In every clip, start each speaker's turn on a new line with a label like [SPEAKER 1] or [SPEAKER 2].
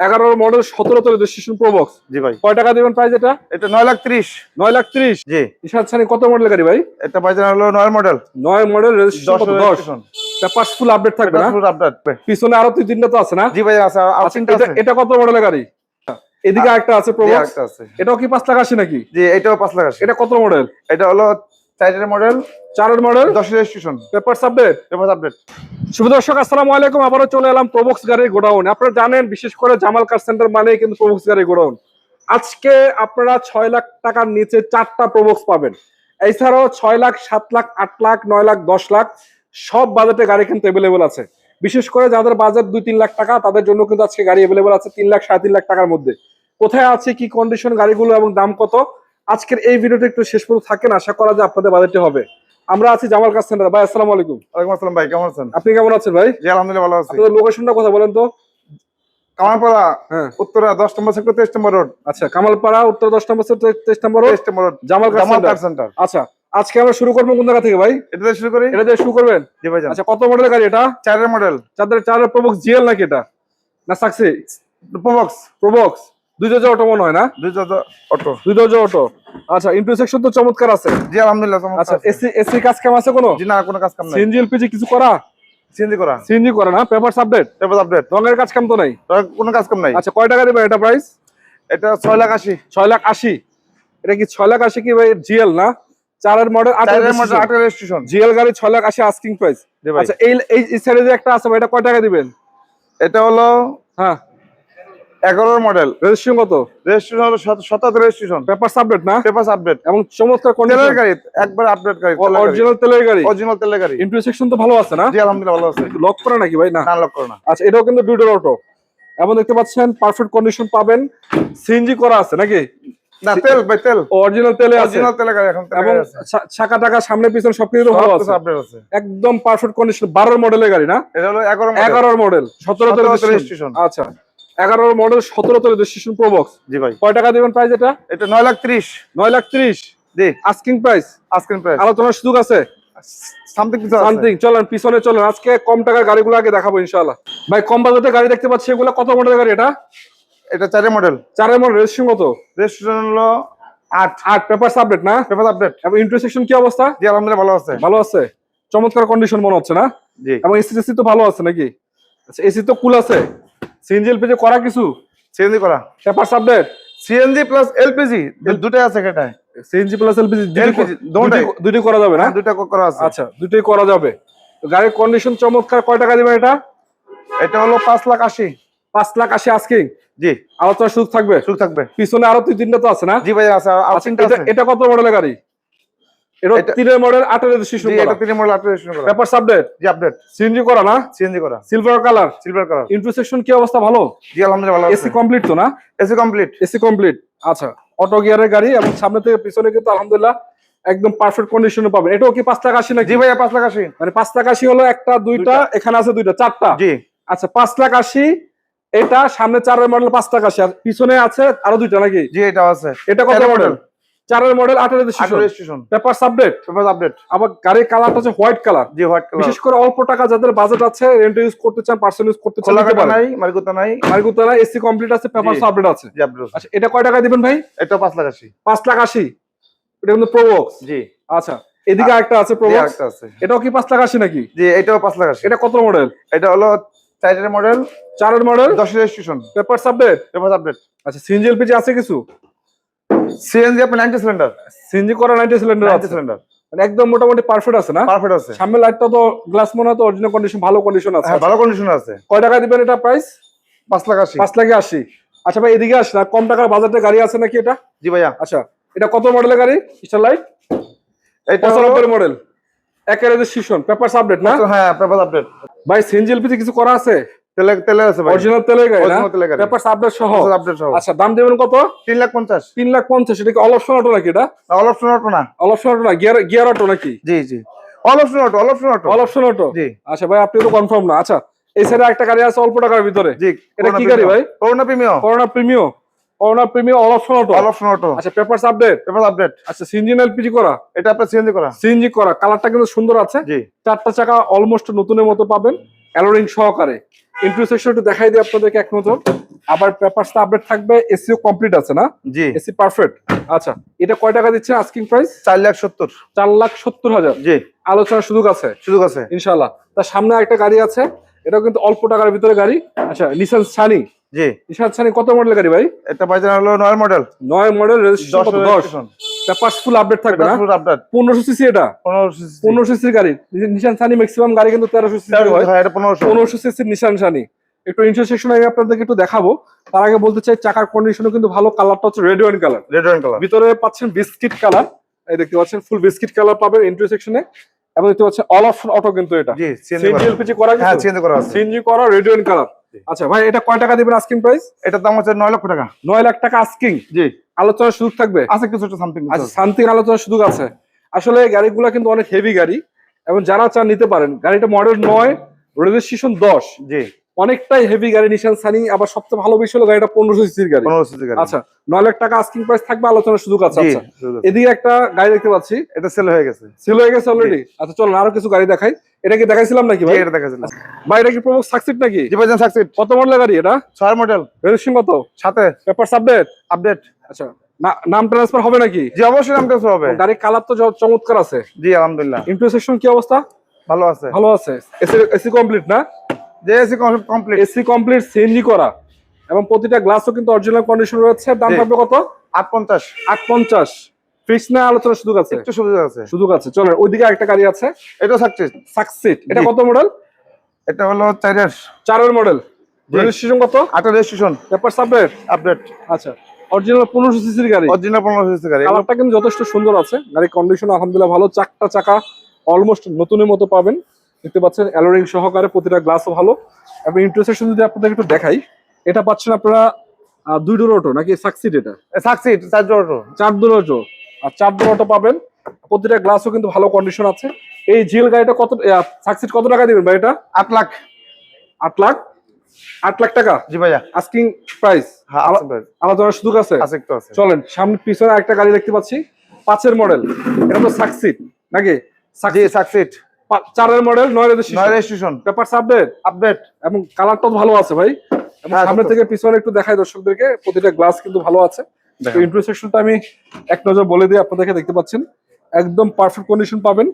[SPEAKER 1] এগারো মডেল সতেরো তো রেজিস্ট্রেশন প্রবক্স
[SPEAKER 2] জি ভাই।
[SPEAKER 1] কয় টাকা দিবেন প্রাইস এটা?
[SPEAKER 2] এটা নয় লাখ ত্রিশ।
[SPEAKER 1] নয় লাখ ত্রিশ?
[SPEAKER 2] জি।
[SPEAKER 1] ইশাদ সানি কত মডেল গাড়ি ভাই?
[SPEAKER 2] এটা ভাইজান হলো নয় মডেল
[SPEAKER 1] নয় মডেল রেজিস্ট্রেশন
[SPEAKER 2] দশ
[SPEAKER 1] দশ। ফুল আপডেট থাকবে না?
[SPEAKER 2] আপডেট
[SPEAKER 1] পিছনে আরও দুই তিনটা তো আছে না?
[SPEAKER 2] জি ভাই আছে আর
[SPEAKER 1] আচ্ছা, এটা-
[SPEAKER 2] আছে।
[SPEAKER 1] এটা কত মডেলের গাড়ি? এদিকে একটা আছে প্রবক্স এটাও কি পাঁচ লাখ আশি নাকি?
[SPEAKER 2] জি এটাও পাঁচ লাখ আছে
[SPEAKER 1] এটা কত মডেল
[SPEAKER 2] এটা হলো মডেল
[SPEAKER 1] চারের মডেল
[SPEAKER 2] দশ registration
[SPEAKER 1] papers update
[SPEAKER 2] paper update
[SPEAKER 1] শুভ দর্শক আসসালামু আলাইকুম। আবারও চলে এলাম প্রবক্স গাড়ির গোডাউন। আপনারা জানেন বিশেষ করে জামাল কার সেন্টার মানে কিন্তু প্রবক্স গাড়ির গোডাউন। আজকে আপনারা ছয় লাখ টাকার নিচে চারটা প্রবক্স পাবেন। এছাড়াও ছয় লাখ সাত লাখ আট লাখ নয় লাখ দশ লাখ সব বাজেটে গাড়ি কিন্তু অ্যাভেলেবল আছে। বিশেষ করে যাদের বাজেট দুই তিন লাখ টাকা তাদের জন্য কিন্তু আজকে গাড়ি অ্যাভেলেবল আছে তিন লাখ সাড়ে তিন লাখ টাকার মধ্যে। কোথায় আছে কি কন্ডিশন গাড়িগুলো এবং দাম কত? আজকের এই ভিডিওটা একটু শেষ পর্যন্ত থাকেন আশা করা যায় আপনাদের বাজেটে হবে। আমরা আছি জামাল কার সেন্টার। ভাই আসসালামু আলাইকুম।
[SPEAKER 2] ওয়ালাইকুম আসসালাম ভাই কেমন আছেন?
[SPEAKER 1] আপনি কেমন আছেন ভাই?
[SPEAKER 2] জি আলহামদুলিল্লাহ ভালো আছি।
[SPEAKER 1] আপনাদের লোকেশনটা কথা বলেন তো।
[SPEAKER 2] কামালপাড়া
[SPEAKER 1] হ্যাঁ।
[SPEAKER 2] উত্তরা দশ নম্বর সেক্টর তেইশ নম্বর রোড।
[SPEAKER 1] আচ্ছা কামালপাড়া উত্তর দশ নম্বর সেক্টর, তেইশ নম্বর রোড,
[SPEAKER 2] নম্বর রোড।
[SPEAKER 1] জামাল
[SPEAKER 2] জামাল
[SPEAKER 1] সেন্টার। আচ্ছা আজকে আমরা শুরু করব কোন জায়গা থেকে ভাই?
[SPEAKER 2] এটা দিয়ে শুরু করি?
[SPEAKER 1] এটা দিয়ে শুরু করবেন?
[SPEAKER 2] জি ভাইজান।
[SPEAKER 1] আচ্ছা কত মডেলের গাড়ি এটা?
[SPEAKER 2] চারের মডেল।
[SPEAKER 1] চাঁদের চারের প্রবক্স জিএল নাকি এটা? না সাকসি
[SPEAKER 2] প্রবক্স
[SPEAKER 1] প্রবক্স দুই দরজা অটো মনে হয় না
[SPEAKER 2] দুই অটো।
[SPEAKER 1] দুই দরজা অটো। আচ্ছা ইন্টারসেকশন তো চমৎকার আছে।
[SPEAKER 2] জি আলহামদুলিল্লাহ চমৎকার
[SPEAKER 1] আচ্ছা এসি এসি কাজ কাম আছে কোনো?
[SPEAKER 2] জি না কোনো কাজ কাম নাই।
[SPEAKER 1] সিএনজি এলপিজি কিছু করা?
[SPEAKER 2] সিএনজি করা।
[SPEAKER 1] সিএনজি করা না? Paper update?
[SPEAKER 2] Paper update.
[SPEAKER 1] রঙের কাজ কাম তো নাই?
[SPEAKER 2] কোনো কাজ কাম নাই।
[SPEAKER 1] আচ্ছা কয় টাকা দিবেন এটা প্রাইস
[SPEAKER 2] এটা ছয় লাখ আশি।
[SPEAKER 1] ছয় লাখ আশি। এটা কি ছয় লাখ আশি কি ভাই? জিএল না? চারের মডেল
[SPEAKER 2] চারের মডেল আটের রেজিস্ট্রেশন
[SPEAKER 1] জিএল গাড়ি ছয় লাখ আশি আস্কিং প্রাইস আচ্ছা এই এই এই সাইডে যে একটা আছে ভাই, এটা কয় টাকা দিবেন?
[SPEAKER 2] এটা হলো
[SPEAKER 1] হ্যাঁ।
[SPEAKER 2] এগারোর মডেল
[SPEAKER 1] রেজিস্ট্রেশন কত?
[SPEAKER 2] রেজিস্ট্রেশন হলো সতেরো রেজিস্ট্রেশন
[SPEAKER 1] পেপার আপডেট না?
[SPEAKER 2] পেপার আপডেট
[SPEAKER 1] এবং চমৎকার
[SPEAKER 2] তেলের গাড়ি একবার আপডেট গাড়ি
[SPEAKER 1] অরিজিনাল তেলের গাড়ি?
[SPEAKER 2] অরিজিনাল তেলের গাড়ি।
[SPEAKER 1] ইন্টারসেকশন তো ভালো আছে না?
[SPEAKER 2] জি আলহামদুলিল্লাহ ভালো আছে।
[SPEAKER 1] লক করা নাকি ভাই? না।
[SPEAKER 2] না লক করো না।
[SPEAKER 1] আচ্ছা এটাও কিন্তু দুইটার অটো এবং দেখতে পাচ্ছেন পারফেক্ট কন্ডিশন পাবেন। সিএনজি করা আছে নাকি?
[SPEAKER 2] না তেল ভাই তেল।
[SPEAKER 1] অরিজিনাল তেলে
[SPEAKER 2] অরিজিনাল তেলের গাড়ি এখন
[SPEAKER 1] এবং চাকা টাকা সামনে পিছনে সবকিছু ভালো আছে।
[SPEAKER 2] আপডেট আছে।
[SPEAKER 1] একদম পারফেক্ট কন্ডিশন বারোর মডেলের গাড়ি না?
[SPEAKER 2] এটা হলো এগারো মডেল
[SPEAKER 1] এগারোর মডেল সতেরো তো
[SPEAKER 2] 17
[SPEAKER 1] রেজিস্ট্রেশন আচ্ছা। এগারোর মডেল সতেরো তো রেজিস্ট্রেশন প্রবক্স
[SPEAKER 2] জি ভাই।
[SPEAKER 1] কয় টাকা দিবেন প্রাইস এটা?
[SPEAKER 2] এটা নয় লাখ ত্রিশ।
[SPEAKER 1] নয় লাখ ত্রিশ।
[SPEAKER 2] জি।
[SPEAKER 1] আস্কিং প্রাইস
[SPEAKER 2] আজকের প্রাইস
[SPEAKER 1] আলোচনার সুযোগ আছে?
[SPEAKER 2] সামথিং
[SPEAKER 1] সামথিং চলেন পিছনে চলেন। আজকে কম টাকার গাড়িগুলো আগে দেখাবো ইনশাআল্লাহ। ভাই কম বাজেটে গাড়ি দেখতে পাচ্ছি এগুলো। কত মডেলের গাড়ি এটা?
[SPEAKER 2] এটা চারের মডেল
[SPEAKER 1] চারের মডেল রেজিস্ট্রেশন কত?
[SPEAKER 2] রেজিস্ট্রেশন হলো আট।
[SPEAKER 1] আট পেপার আপডেট না?
[SPEAKER 2] পেপার আপডেট
[SPEAKER 1] এবং ইন্টারসেকশন কি অবস্থা?
[SPEAKER 2] জি আলহামদুলিল্লাহ ভালো আছে।
[SPEAKER 1] ভালো আছে। চমৎকার কন্ডিশন মনে হচ্ছে না?
[SPEAKER 2] জি।
[SPEAKER 1] এবং এসি তো ভালো আছে নাকি? আচ্ছা এসি তো কুল আছে। সিএনজি এলপিজি করা কিছু?
[SPEAKER 2] সিএনজি করা।
[SPEAKER 1] Paper update
[SPEAKER 2] CNG plus LPG দুটাই আছে এটাই
[SPEAKER 1] সিএনজি প্লাস এলপিজি
[SPEAKER 2] দুটোই।
[SPEAKER 1] করা যাবে না?
[SPEAKER 2] হ্যাঁ দুটা করা আছে।
[SPEAKER 1] আচ্ছা দুটোই করা যাবে। গাড়ির কন্ডিশন চমৎকার কয় টাকা দিবেন এটা?
[SPEAKER 2] এটা হলো পাঁচ লাখ আশি।
[SPEAKER 1] পাঁচ লাখ আশি আস্কিং
[SPEAKER 2] জি।
[SPEAKER 1] আলোচনা সুযোগ থাকবে?
[SPEAKER 2] সুখ থাকবে।
[SPEAKER 1] পিছনে আরও দুই তিনটা তো আছে না?
[SPEAKER 2] জি ভাই আছে
[SPEAKER 1] আচ্ছা,
[SPEAKER 2] আছে।
[SPEAKER 1] এটা কত মডেলের গাড়ি? এটা তিনের মডেল রেজিস্ট্রেশন
[SPEAKER 2] এটা রেজিস্ট্রেশন করা
[SPEAKER 1] পেপার আপডেট
[SPEAKER 2] জি আপডেট
[SPEAKER 1] সিএনজি করা না?
[SPEAKER 2] সিএনজি করা।
[SPEAKER 1] Silver colour
[SPEAKER 2] silver colour
[SPEAKER 1] intersection কি অবস্থা ভালো?
[SPEAKER 2] জি আলহামদুলিল্লাহ ভালো
[SPEAKER 1] এসি কমপ্লিট তো না?
[SPEAKER 2] এসি কমপ্লিট
[SPEAKER 1] এসি কমপ্লিট আচ্ছা অটো গিয়ারের গাড়ি এবং সামনে থেকে পিছনে কিন্তু আলহামদুলিল্লাহ একদম পারফেক্ট কন্ডিশনে পাবেন। এটাও কি পাঁচ লাখ আশি নাকি?
[SPEAKER 2] জি ভাই পাঁচ লাখ আশি।
[SPEAKER 1] মানে লাখ হলো একটা দুইটা এখানে আছে দুইটা চারটা?
[SPEAKER 2] জি।
[SPEAKER 1] আচ্ছা লাখ এটা সামনে চারের মডেল পাঁচ আশি আর পিছনে আছে আরও দুইটা নাকি?
[SPEAKER 2] জি এটা আছে।
[SPEAKER 1] এটা কত মডেল। চারের model registration
[SPEAKER 2] registration
[SPEAKER 1] paper update
[SPEAKER 2] paper update
[SPEAKER 1] আবার গাড়ির কালারটা হচ্ছে হোয়াইট কালার
[SPEAKER 2] জি হোয়াইট কালার
[SPEAKER 1] বিশেষ করে অল্প টাকা যাদের বাজেট আছে রেন্ট ইউজ করতে চান পার্সোনাল ইউজ করতে চান
[SPEAKER 2] খোলা
[SPEAKER 1] নিতে পারেন।
[SPEAKER 2] নাই মার্গুতা নাই।
[SPEAKER 1] মার্গুতারা এসি কমপ্লিট আছে পেপার। আপডেট আছে।
[SPEAKER 2] জি আপডেট
[SPEAKER 1] আচ্ছা এটা কয় টাকা দিবেন ভাই?
[SPEAKER 2] এটা পাঁচ লাখ আশি।
[SPEAKER 1] পাঁচ লাখ আশি। এটা কিন্তু প্রোবক্স
[SPEAKER 2] জি।
[SPEAKER 1] আচ্ছা এদিকে একটা আছে প্রোবক্স
[SPEAKER 2] আরেকটা আছে।
[SPEAKER 1] এটাও কি পাঁচ লাখ আশি নাকি?
[SPEAKER 2] জি এটাও পাঁচ লাখ আশি।
[SPEAKER 1] এটা কত মডেল
[SPEAKER 2] এটা হলো চারের মডেল
[SPEAKER 1] চারের মডেল
[SPEAKER 2] দশ registration
[SPEAKER 1] paper update
[SPEAKER 2] paper update
[SPEAKER 1] আচ্ছা সিএনজি এলপিজি আছে কিছু?
[SPEAKER 2] সিএনজি আপনি নাইনটি সিলিন্ডার?
[SPEAKER 1] সিএনজি করা 90 সিলিন্ডার
[SPEAKER 2] নাইনটি
[SPEAKER 1] আছে।
[SPEAKER 2] সিলিন্ডার।
[SPEAKER 1] মানে একদম মোটামুটি পারফেক্ট আছে না?
[SPEAKER 2] পারফেক্ট আছে।
[SPEAKER 1] সামনে লাইটটা তো গ্লাস মনে তো অরিজিনাল কন্ডিশন ভালো কন্ডিশন আছে।
[SPEAKER 2] হ্যাঁ ভালো কন্ডিশন আছে।
[SPEAKER 1] কয় টাকা দিবেন এটা প্রাইস
[SPEAKER 2] পাঁচ লাখ আশি।
[SPEAKER 1] পাঁচ লাখে আশি। আচ্ছা ভাই এদিকে আসেন আর কম টাকার বাজারে গাড়ি আছে নাকি এটা?
[SPEAKER 2] জি ভাইয়া।
[SPEAKER 1] আচ্ছা এটা কত মডেলের গাড়ি? স্টার লাইট
[SPEAKER 2] এটা হলো
[SPEAKER 1] পঁচানব্বই মডেল একের রেজিস্ট্রেশন পেপার আপডেট না?
[SPEAKER 2] হ্যাঁ পেপার আপডেট
[SPEAKER 1] ভাই সিএনজি এলপিজি কিছু করা আছে?
[SPEAKER 2] তেলে তেলে আছে ভাই।
[SPEAKER 1] অরিজিনাল গাড়ি
[SPEAKER 2] গাড়ি।
[SPEAKER 1] পেপার আপডেট সহ?
[SPEAKER 2] আপডেট সহ।
[SPEAKER 1] আচ্ছা দাম দেবেন কত?
[SPEAKER 2] লাখ পঞ্চাশ।
[SPEAKER 1] তিন লাখ পঞ্চাশ এটা কি অল অপশন অটো নাকি এটা?
[SPEAKER 2] অল অপশন অটো না।
[SPEAKER 1] অল অপশন অটো না গিয়ার গিয়ার অটো নাকি?
[SPEAKER 2] জি জি। All option auto all option auto
[SPEAKER 1] all option auto
[SPEAKER 2] জি।
[SPEAKER 1] আচ্ছা ভাই আপনি তো কনফার্ম না। আচ্ছা এই সাইডে একটা গাড়ি আছে অল্প টাকার ভিতরে।
[SPEAKER 2] জি
[SPEAKER 1] এটা কি গাড়ি ভাই?
[SPEAKER 2] Corona Premio
[SPEAKER 1] Corona Premio Corona Premio all option auto
[SPEAKER 2] all option auto
[SPEAKER 1] আচ্ছা আপডেট
[SPEAKER 2] পেপার আপডেট
[SPEAKER 1] আচ্ছা সিএনজি এলপিজি করা?
[SPEAKER 2] এটা আপনার সিএনজি করা।
[SPEAKER 1] সিএনজি করা। কালারটা কিন্তু সুন্দর আছে।
[SPEAKER 2] জি।
[SPEAKER 1] চারটা চাকা অলমোস্ট নতুনের মতো পাবেন। অ্যালোরিং সহকারে। ইন্টারসেকশন একটু দেখাই দিই আপনাদেরকে এক নজর। আবার পেপারসটা আপডেট থাকবে এসিও কমপ্লিট আছে না?
[SPEAKER 2] জি।
[SPEAKER 1] এসি পারফেক্ট আচ্ছা এটা কয় টাকা দিচ্ছে আস্কিং প্রাইস
[SPEAKER 2] চার লাখ সত্তর।
[SPEAKER 1] চার লাখ সত্তর হাজার।
[SPEAKER 2] জি।
[SPEAKER 1] আলোচনা সুযোগ আছে?
[SPEAKER 2] সুযোগ আছে।
[SPEAKER 1] ইনশাল্লাহ তার সামনে একটা গাড়ি আছে। এটাও কিন্তু অল্প টাকার ভিতরে গাড়ি। আচ্ছা নিসান সানি
[SPEAKER 2] জি।
[SPEAKER 1] সানি কত মডেলের গাড়ি ভাই?
[SPEAKER 2] এটা হলো নয় মডেল
[SPEAKER 1] নয় মডেল রেজিস্ট্রেশন ফুল আপডেট থাকবে না?
[SPEAKER 2] আপডেট
[SPEAKER 1] সিসি এটা? সিসির গাড়ি। নিশান সানি ম্যাক্সিমাম গাড়ি কিন্তু সিসি হয়।
[SPEAKER 2] হ্যাঁ এটা
[SPEAKER 1] নিশান সানি। একটু আমি আপনাদেরকে একটু দেখাবো। তার আগে বলতে চাই চাকার কন্ডিশনও কিন্তু ভালো। কালারটা হচ্ছে red wine colour
[SPEAKER 2] red wine colour
[SPEAKER 1] ভিতরে পাচ্ছেন বিস্কিট কালার এই দেখতে পাচ্ছেন ফুল বিস্কিট কালার পাবেন ইন্টারসেকশনে এবং দেখতে পাচ্ছেন অল অপশন অটো কিন্তু এটা।
[SPEAKER 2] জি সিএনজি
[SPEAKER 1] করা।
[SPEAKER 2] হ্যাঁ সিএনজি করা আছে।
[SPEAKER 1] সিএনজি করা রেড ওয়াইন কালার আচ্ছা ভাই এটা কয় টাকা দিবেন আস্কিং প্রাইস
[SPEAKER 2] এটার দাম হচ্ছে নয় লক্ষ টাকা।
[SPEAKER 1] নয় লাখ টাকা আস্কিং
[SPEAKER 2] জি।
[SPEAKER 1] আলোচনার সুযোগ থাকবে?
[SPEAKER 2] আচ্ছা কিছু সামথিং
[SPEAKER 1] আচ্ছা শান্তির আলোচনার সুযোগ আছে। আসলে গাড়িগুলো কিন্তু অনেক হেভি গাড়ি এবং যারা চান নিতে পারেন। গাড়িটা মডেল নয় রেজিস্ট্রেশন দশ।
[SPEAKER 2] জি।
[SPEAKER 1] অনেকটাই হেভি গাড়ি নিশান সানি আবার সবচেয়ে ভালো বিষয় হলো গাড়িটা পনেরোশো সিসির গাড়ি।
[SPEAKER 2] পনেরোশো সিসি গাড়ি।
[SPEAKER 1] আচ্ছা নয় লাখ টাকা আস্কিং প্রাইস থাকবে আলোচনার সুযোগ আছে। আচ্ছা এদিকে একটা গাড়ি দেখতে পাচ্ছি।
[SPEAKER 2] এটা সেল হয়ে গেছে।
[SPEAKER 1] সেল হয়ে গেছে অলরেডি আচ্ছা চলো আরও কিছু গাড়ি দেখাই। এটা কি দেখাইছিলাম নাকি ভাই?
[SPEAKER 2] এটা দেখাচ্ছিল
[SPEAKER 1] ভাই এটা কি প্রমুখ সাকসিড নাকি?
[SPEAKER 2] জি ভাইজান সাকসিড
[SPEAKER 1] কত মডেলের গাড়ি এটা?
[SPEAKER 2] ছয় মডেল
[SPEAKER 1] রেজিস্ট্রেশন কত?
[SPEAKER 2] সাথে।
[SPEAKER 1] পেপার সাবডেট
[SPEAKER 2] আপডেট
[SPEAKER 1] আচ্ছা নাম ট্রান্সফার হবে নাকি?
[SPEAKER 2] জি অবশ্যই নাম কাছে হবে।
[SPEAKER 1] গাড়ির কালার তো চমৎকার আছে।
[SPEAKER 2] জি আলহামদুলিল্লাহ।
[SPEAKER 1] ইন্টারসেকশন কি অবস্থা?
[SPEAKER 2] ভালো আছে।
[SPEAKER 1] ভালো আছে। এসি কমপ্লিট না?
[SPEAKER 2] যে AC complete
[SPEAKER 1] AC complete CNG করা। এবং প্রতিটা গ্লাসও কিন্তু অরিজিনাল কন্ডিশন রয়েছে। দাম থাকবে কত?
[SPEAKER 2] আট পঞ্চাশ
[SPEAKER 1] আট পঞ্চাশ ফিক্স না আলোচনার সুযোগ আছে?
[SPEAKER 2] একটু সুবিধা আছে।
[SPEAKER 1] সুযোগ আছে। চলেন ওইদিকে একটা গাড়ি আছে।
[SPEAKER 2] এটা
[SPEAKER 1] কত মডেল
[SPEAKER 2] এটা হলো চারের
[SPEAKER 1] চারের মডেল। রেজিস্ট্রেশন কত?
[SPEAKER 2] রেজিস্ট্রেশন
[SPEAKER 1] পেপার সাবডেট
[SPEAKER 2] আপডেট
[SPEAKER 1] আচ্ছা। অরিজিনাল পনেরোশো সিসির গাড়ি।
[SPEAKER 2] অরিজিনাল পনেরোশো সিসি গাড়ি।
[SPEAKER 1] কালারটা কিন্তু যথেষ্ট সুন্দর আছে। গাড়ির কন্ডিশন আলহামদুলিল্লাহ ভালো। চারটা চাকা অলমোস্ট নতুনের মতো পাবেন। দেখতে পাচ্ছেন অ্যালোরিং সহকারে প্রতিটা গ্লাসও ভালো। এবং ইন্টারসেকশন যদি আপনাদের একটু দেখাই এটা পাচ্ছেন আপনারা দুই ডোর অটো নাকি সাকসিড এটা?
[SPEAKER 2] সাকসিড চার ডোর অটো
[SPEAKER 1] চার ডোর অটো আর চার ডোর অটো পাবেন প্রতিটা গ্লাসও কিন্তু ভালো কন্ডিশন আছে। এই জিল গাড়িটা কত সাকসিড কত টাকা দিবেন ভাই এটা?
[SPEAKER 2] আট লাখ।
[SPEAKER 1] আট লাখ? আট লাখ টাকা?
[SPEAKER 2] জি ভাইয়া।
[SPEAKER 1] আস্কিং প্রাইস
[SPEAKER 2] হ্যাঁ আছে ভাই।
[SPEAKER 1] আলাদা সুযোগ আছে?
[SPEAKER 2] আছে একটু আছে।
[SPEAKER 1] চলেন সামনে পিছনে একটা গাড়ি দেখতে পাচ্ছি। পাঁচের মডেল এটা তো সাকসিড নাকি?
[SPEAKER 2] সাকসিড
[SPEAKER 1] চারের মডেল নয় registration
[SPEAKER 2] registration
[SPEAKER 1] paper update
[SPEAKER 2] update
[SPEAKER 1] এবং কালারটাও ভালো আছে ভাই।
[SPEAKER 2] হ্যাঁ,
[SPEAKER 1] সামনে থেকে পিছনে একটু দেখাই দর্শকদেরকে প্রতিটা গ্লাস কিন্তু ভালো আছে।
[SPEAKER 2] দেখেন।
[SPEAKER 1] ইন্টারসেকশনটা আমি এক নজর বলে দিই আপনাদেরকে দেখতে পাচ্ছেন। একদম পারফেক্ট কন্ডিশন পাবেন।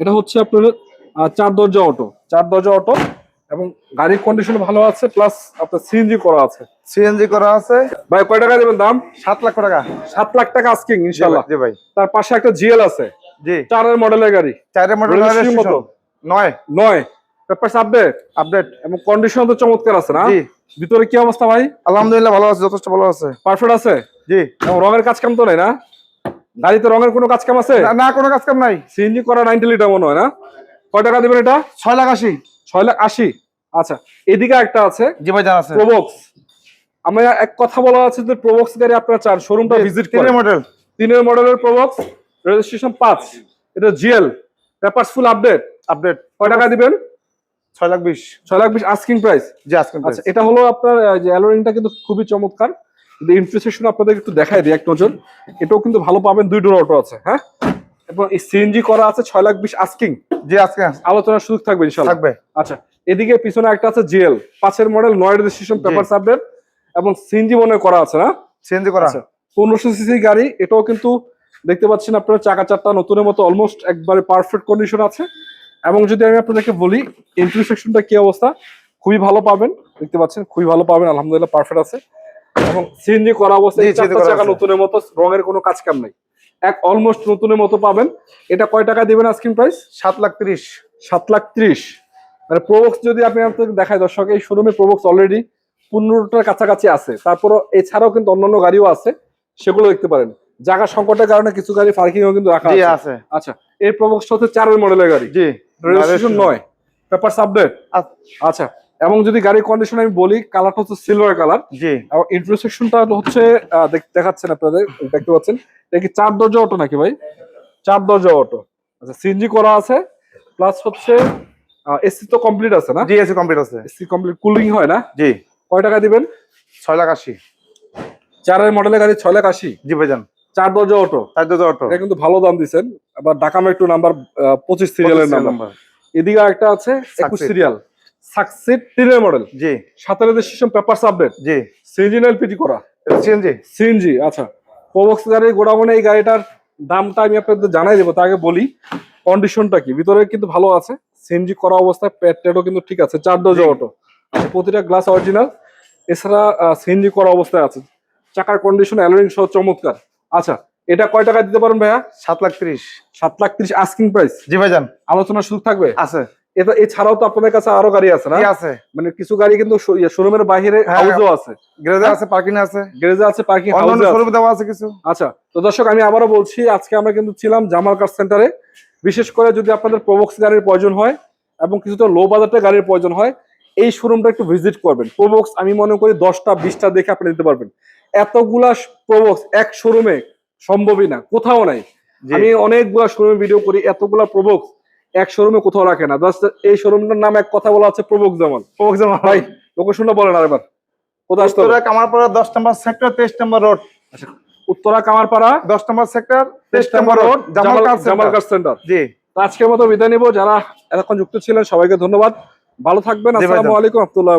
[SPEAKER 1] এটা হচ্ছে আপনার চার দরজা অটো চার দরজা অটো এবং গাড়ির কন্ডিশন ভালো আছে প্লাস আপনার সিএনজি করা আছে।
[SPEAKER 2] সিএনজি করা আছে।
[SPEAKER 1] ভাই কয় টাকা দেবেন দাম?
[SPEAKER 2] সাত লাখ টাকা।
[SPEAKER 1] সাত লাখ টাকা আস্কিং ইনশাল্লাহ
[SPEAKER 2] ভাই
[SPEAKER 1] তার পাশে একটা জিএল আছে।
[SPEAKER 2] জি।
[SPEAKER 1] চারের মডেলের গাড়ি।
[SPEAKER 2] চারের মডেল
[SPEAKER 1] Registration
[SPEAKER 2] নয়।
[SPEAKER 1] নয়। পেপার আপডেট
[SPEAKER 2] আপডেট
[SPEAKER 1] এবং কন্ডিশন তো চমৎকার আছে না?
[SPEAKER 2] জি।
[SPEAKER 1] ভিতরে কি অবস্থা ভাই?
[SPEAKER 2] আলহামদুলিল্লাহ ভালো আছে যথেষ্ট ভালো আছে।
[SPEAKER 1] পারফেক্ট আছে?
[SPEAKER 2] জি।
[SPEAKER 1] এবং রঙের কাজ কাম তো নাই না? গাড়িতে রঙের কোনো কাজ কাম আছে?
[SPEAKER 2] না- না কোনো কাজ কাম নাই।
[SPEAKER 1] সিএনজি করা নাইনটি লিটার মনে হয় না? কয় টাকা দিবেন এটা?
[SPEAKER 2] ছয় লাখ আশি।
[SPEAKER 1] ছয় লাখ আশি? আচ্ছা এদিকে একটা আছে।
[SPEAKER 2] জি ভাই আছে
[SPEAKER 1] প্রোবক্স আমরা এক কথা বলা আছে যে প্রোবক্স গাড়ি আপনারা চান শোরুমটা ভিজিট করেন।
[SPEAKER 2] মডেল
[SPEAKER 1] তিনের মডেলের প্রোবক্স রেজিস্ট্রেশন পাঁচ। এটা GL papers full update
[SPEAKER 2] update
[SPEAKER 1] কয় টাকা দিবেন?
[SPEAKER 2] ছয় লাখ বিশ।
[SPEAKER 1] ছয় লাখ বিশ আস্কিং প্রাইস
[SPEAKER 2] জি আজকে
[SPEAKER 1] আচ্ছা এটা হলো আপনার অ্যালোরিংটা কিন্তু খুবই চমৎকার। ইন্টারসেকশন আপনাদের একটু দেখাই দিই এক নজর। এটাও কিন্তু ভালো পাবেন দুই ডোর অটো আছে হ্যাঁ? এবং এই সিএনজি করা আছে ছয় লাখ বিশ আস্কিং
[SPEAKER 2] জি আজকে
[SPEAKER 1] আলোচনার সুযোগ থাকবে ইনশাল্লাহ
[SPEAKER 2] থাকবে।
[SPEAKER 1] আচ্ছা এদিকে পিছনে একটা আছে জিএল পাঁচের মডেল নয় রেজিস্ট্রেশন পেপার সাবডেট এবং সিএনজি মনে করা আছে না?
[SPEAKER 2] সিএনজি করা।
[SPEAKER 1] আছে পনেরোশো সিসি গাড়ি এটাও কিন্তু দেখতে পাচ্ছেন আপনারা চাকা চারটা নতুনের মতো অলমোস্ট একবারে পারফেক্ট কন্ডিশন আছে। এবং যদি আমি আপনাদেরকে বলি এন্ট্রি সেকশনটা কি অবস্থা? খুবই ভালো পাবেন দেখতে পাচ্ছেন খুবই ভালো পাবেন আলহামদুলিল্লাহ পারফেক্ট আছে। এবং সিএনজি করা অবস্থায় চাকা নতুনের মতো রঙের কোনো কাজ কাম নাই। এক অলমোস্ট নতুনের মতো পাবেন। এটা কয় টাকা দিবেন আস্কিং প্রাইস
[SPEAKER 2] সাত লাখ তিরিশ।
[SPEAKER 1] সাত লাখ ত্রিশ। মানে প্রোবক্স যদি আপনি আপনাদের দেখায় দর্শক এই শোরুমে প্রোবক্স অলরেডি পনেরোটার কাছাকাছি আছে। তারপরও এছাড়াও কিন্তু অন্যান্য গাড়িও আছে সেগুলো দেখতে পারেন। জায়গা সংকটের কারণে কিছু গাড়ি পার্কিং ও কিন্তু রাখা আছে। আচ্ছা এই প্রোবক্সটা হচ্ছে চারের মডেলের গাড়ি।
[SPEAKER 2] জি
[SPEAKER 1] রেজিস্ট্রেশন নয় পেপার আপডেট
[SPEAKER 2] আচ্ছা।
[SPEAKER 1] আচ্ছা এবং যদি গাড়ির কন্ডিশন আমি বলি কালারটা হচ্ছে সিলভার কালার
[SPEAKER 2] জি।
[SPEAKER 1] এবং ইন্টারসেকশনটা হচ্ছে দেখাচ্ছেন আপনাদের দেখতে পাচ্ছেন। এটা কি চার দরজা অটো নাকি ভাই? চার দরজা অটো আচ্ছা সিএনজি করা আছে প্লাস হচ্ছে এসি তো কমপ্লিট আছে না?
[SPEAKER 2] জি এসি কমপ্লিট আছে।
[SPEAKER 1] এসি কমপ্লিট কুলিং হয় না?
[SPEAKER 2] জি।
[SPEAKER 1] কয় টাকা দিবেন?
[SPEAKER 2] ছয় লাখ আশি।
[SPEAKER 1] চারের মডেলের গাড়ি ছয় লাখ আশি।
[SPEAKER 2] জি ভাইজান।
[SPEAKER 1] চার দরজা অটো
[SPEAKER 2] চার দুটো অটো
[SPEAKER 1] এটা কিন্তু ভালো দাম দিচ্ছেন আবার ঢাকা মেট্রো নাম্বার পঁচিশ সিরিয়ালের নাম্বার এদিকে একটা আছে একুশ সিরিয়াল সাকসিড তিনের মডেল
[SPEAKER 2] জি।
[SPEAKER 1] সাথে রেজিস্ট্রেশন পেপারস আপডেট
[SPEAKER 2] জি।
[SPEAKER 1] সিএনজি এলপিজি করা?
[SPEAKER 2] সিএনজি।
[SPEAKER 1] সিএনজি আচ্ছা। প্রবক্স গাড়ির গোডাউনে এই গাড়িটার দামটা আমি আপনাদের জানাই দেবো তার আগে বলি কন্ডিশনটা কি? ভিতরে কিন্তু ভালো আছে। সিএনজি করা অবস্থায় প্যাড ট্যাডও কিন্তু ঠিক আছে চার ডোজ অটো প্রতিটা গ্লাস অরিজিনাল এছাড়া সিএনজি করা অবস্থায় আছে। চাকার কন্ডিশন অ্যালোরিং সহ চমৎকার। আচ্ছা এটা কয় টাকা দিতে পারেন ভাইয়া?
[SPEAKER 2] সাত লাখ ত্রিশ।
[SPEAKER 1] সাত লাখ ত্রিশ আস্কিং প্রাইস
[SPEAKER 2] জি ভাইজান।
[SPEAKER 1] আলোচনার সুযোগ থাকবে?
[SPEAKER 2] আছে।
[SPEAKER 1] এটা এছাড়াও তো আপনাদের কাছে আরও গাড়ি আছে না?
[SPEAKER 2] আছে।
[SPEAKER 1] মানে কিছু গাড়ি কিন্তু শোরুমের বাইরে
[SPEAKER 2] হ্যাঁ,
[SPEAKER 1] হাউসও আছে।
[SPEAKER 2] গ্যারেজে আছে পার্কিং আছে।
[SPEAKER 1] গ্যারেজে আছে পার্কিং আছে।
[SPEAKER 2] শোরুমে দেওয়া আছে কিছু।
[SPEAKER 1] আচ্ছা তো দর্শক আমি আবারও বলছি আজকে আমরা কিন্তু ছিলাম জামাল কার সেন্টারে বিশেষ করে যদি আপনাদের প্রবক্স গাড়ির প্রয়োজন হয় এবং কিছুটা লো বাজেটের গাড়ির প্রয়োজন হয় এই শোরুমটা একটু ভিজিট করবেন। প্রবক্স আমি মনে করি দশটা বিশটা দেখে আপনি নিতে পারবেন। এতগুলা প্রবক্স এক শোরুমে সম্ভবই না কোথাও নাই। আমি অনেকগুলা শোরুমে ভিডিও করি এতগুলা প্রবক্স এক শোরুমে কোথাও রাখে না। জাস্ট এই শোরুমটার নাম এক কথা বলা আছে প্রবক্স জামাল ভাই লোকেশনটা বলেন আরেকবার। কোথায় আসতে হবে?
[SPEAKER 2] উত্তরা কামারপাড়া দশ নম্বর সেক্টর তেইশ নম্বর রোড
[SPEAKER 1] উত্তরা কামারপাড়া
[SPEAKER 2] দশ নম্বর সেক্টর তেইশ নম্বর
[SPEAKER 1] নম্বর
[SPEAKER 2] রোড জামাল কার সেন্টার। জি।
[SPEAKER 1] আজকের মতো বিদায় নিব। যারা এতক্ষণ যুক্ত ছিলেন সবাইকে ধন্যবাদ। ভালো থাকবেন। আসসালামু আলাইকুম আব্দুল্লাহ